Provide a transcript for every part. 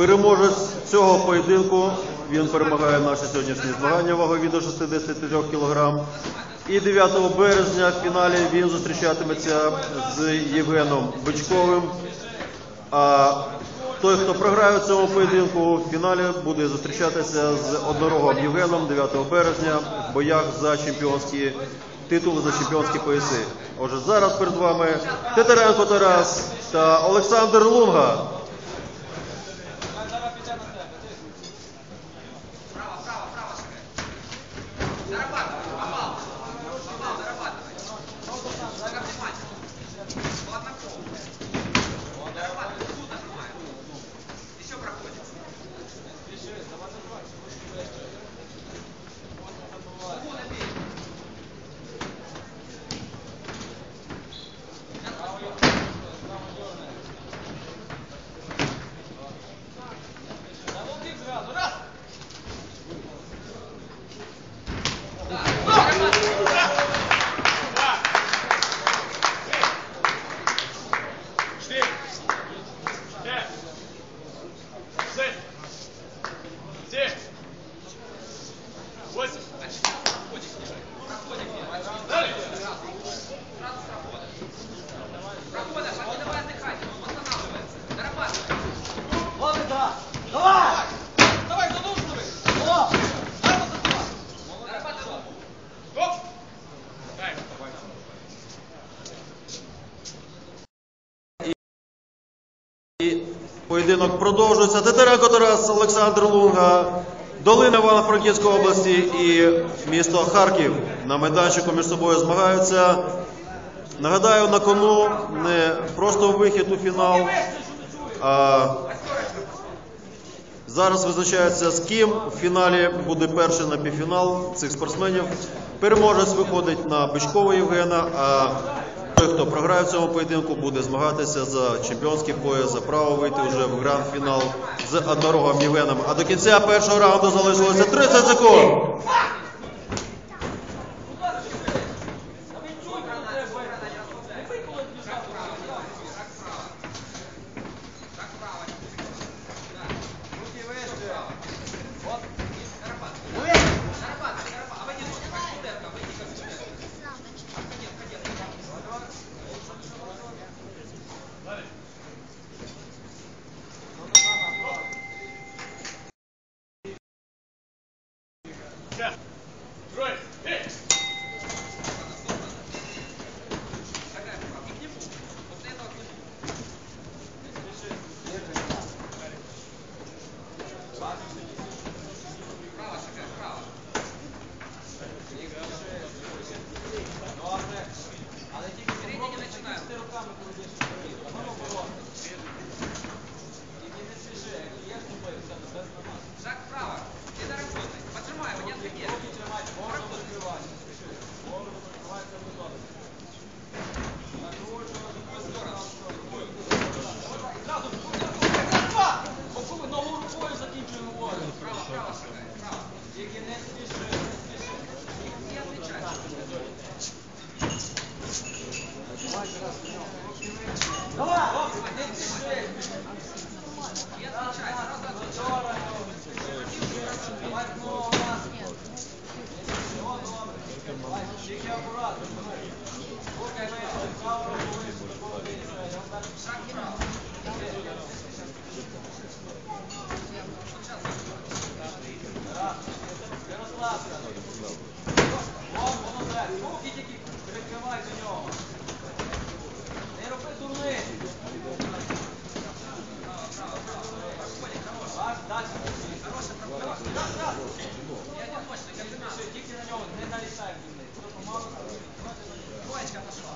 Переможець цього поєдинку, він перемагає наші сьогоднішні змагання вагові до 63 кг. І 9 березня в фіналі він зустрічатиметься з Євгеном Бичковим. А той, хто програє в цьому поєдинку, в фіналі буде зустрічатися з однорогом Євгеном 9 березня в боях за чемпіонські титули, за чемпіонські пояси. Отже, зараз перед вами Тетеренко Тарас та Олександр Лунга. Zarabatá. І поєдинок продовжується. Тетеренко Тарас, Олександр Лунга, Долина Івано-Франківської області і місто Харків. На майданчику між собою змагаються. Нагадаю, на кону не просто вихід у фінал, а зараз визначається з ким в фіналі буде перший на півфінал цих спортсменів. Переможець виходить на Бичкова Євгена, а той, хто програє в цьому поєдинку, буде змагатися за чемпіонський пояс, за право вийти вже в гранд-фінал з однорогом Євеном. А до кінця першого раунду залишилося 30 секунд. Час. Трое. Эй. Шаг вправо. Не доработай. Поджимай его, не отходи. Нову рукою закінчуємо волю. Право, право шагай. Право. Тільки не спіши, не спіши. Не отвечай. Давай, хлопці, не спіши. Не отвечай. Сразу отвечай. Давай знову нас. О, добре. Давай, тільки акуратно. Рухай вийшли, право руку вийшли, половину. Я вам дам Шаг вправо. Не розслабся. О, воно так. Руки тільки прикривай до нього. Не роби дурниць. Бач, далі. Раз, раз. Не спіши, Тільки на нього, не налітай. Троечка пошла.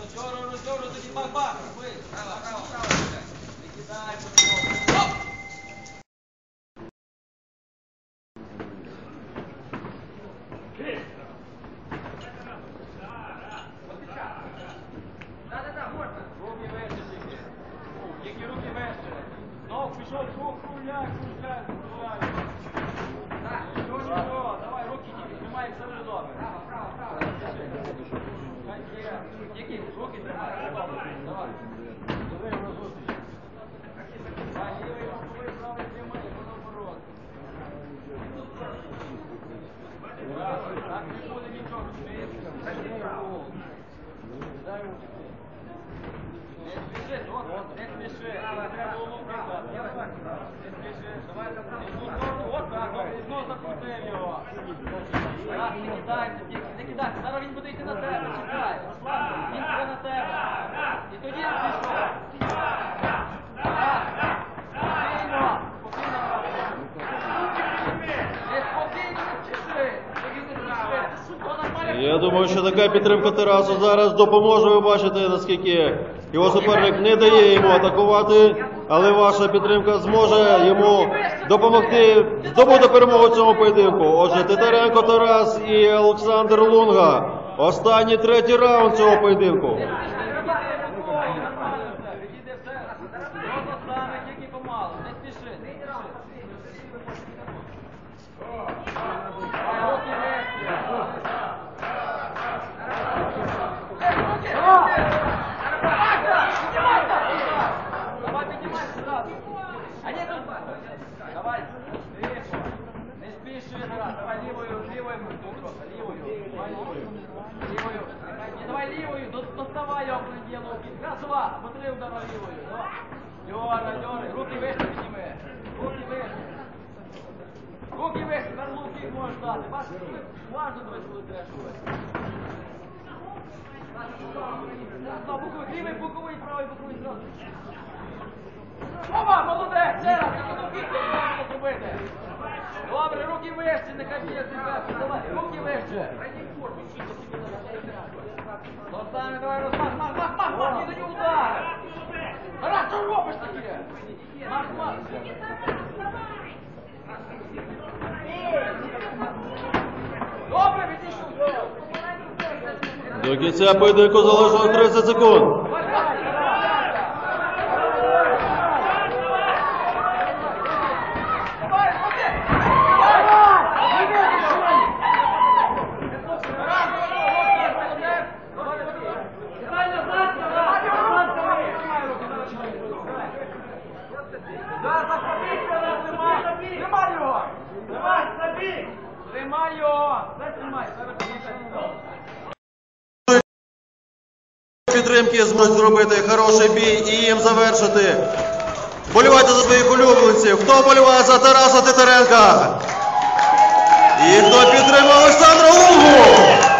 Роздьоруй, роздьоруй, тоді бах-бах, бий. Право, право, право. сюда. Не кидай, по-другому. Да-да-да, можно. Руки вище тільки. Тільки руки вище. Так, що, давай, руки тільки, тримай, все буде добре. право, право, право. Хай руки тримай, все добре. Давай. Диви його зустріч. Давай, лівий боковий, правий. Так, не буде нічого? Дай. Не спіши, от, не спіши. Не спіши. От не кидайся. Зараз він буде йти на тебе, чекай. Він буде на тебе. І тоді не пішов. Я думаю, що така підтримка Тарасу зараз допоможе. Ви бачите, наскільки його суперник не дає йому атакувати, але ваша підтримка зможе йому допомогти здобути перемогу цьому поєдинку. Отже, Титаренко Тарас і Олександр Лунга. Останній третій раунд цього поєдинку. Відійде все. Просто стане тільки помалу. Не спіши, не спіши. Давай, руки вище. Давай, піднімайся зразу. А ні, тут. Давай, тихо. Не спіши зараз. Давай лівою, лівою тут трохи. Лівою. Давай лівою. Лівою. Ні, давай лівою. До- Доставай його понеділу. Раз, два. По три удара лівою. Давай. Дьора, дьора. Руки вище підніми. Руки вище. Руки вище. Тепер луки можеш дати. Бачиш, важно дивись, коли треба. Раз, два, боковий. Лівий, боковий, правий, боковий. Зразу. Опа, молодець, ще раз, я буду треба зробити. Добре, руки вище, нехай б'є тебе. Давай, руки вище. Достане, давай, розмах, мах, мах, мах, мах, не даю удар. Тарас, що робиш таке? Мах, мах. Добре, відійшов. До кінця поєдинку залишилось 30 секунд. Тримай його! Дай тримай, зараз підійде. Підтримки зможуть зробити хороший бій і їм завершити. Болювайте за своїх улюбленців. Хто болюває за Тараса Титаренка? І хто підтримав Олександра Лунгу?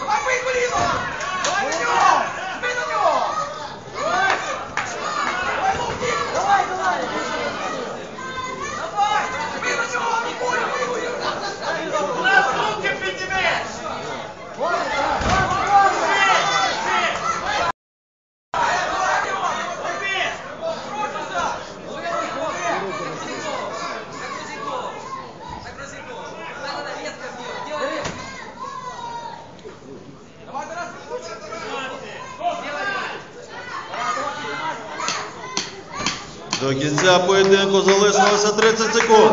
Давай, бей, Полину! Давай на него! Бей на него! Давай! Давай, луки! Давай, давай! Давай! Бей на него! Не бойся! Нас луки піднімеш! Загрузи голову! Загрузи голову! Да-да-да, резко в нее! Делай резко! Давай, Тарас, До кінця поєдинку залишилося 30 секунд.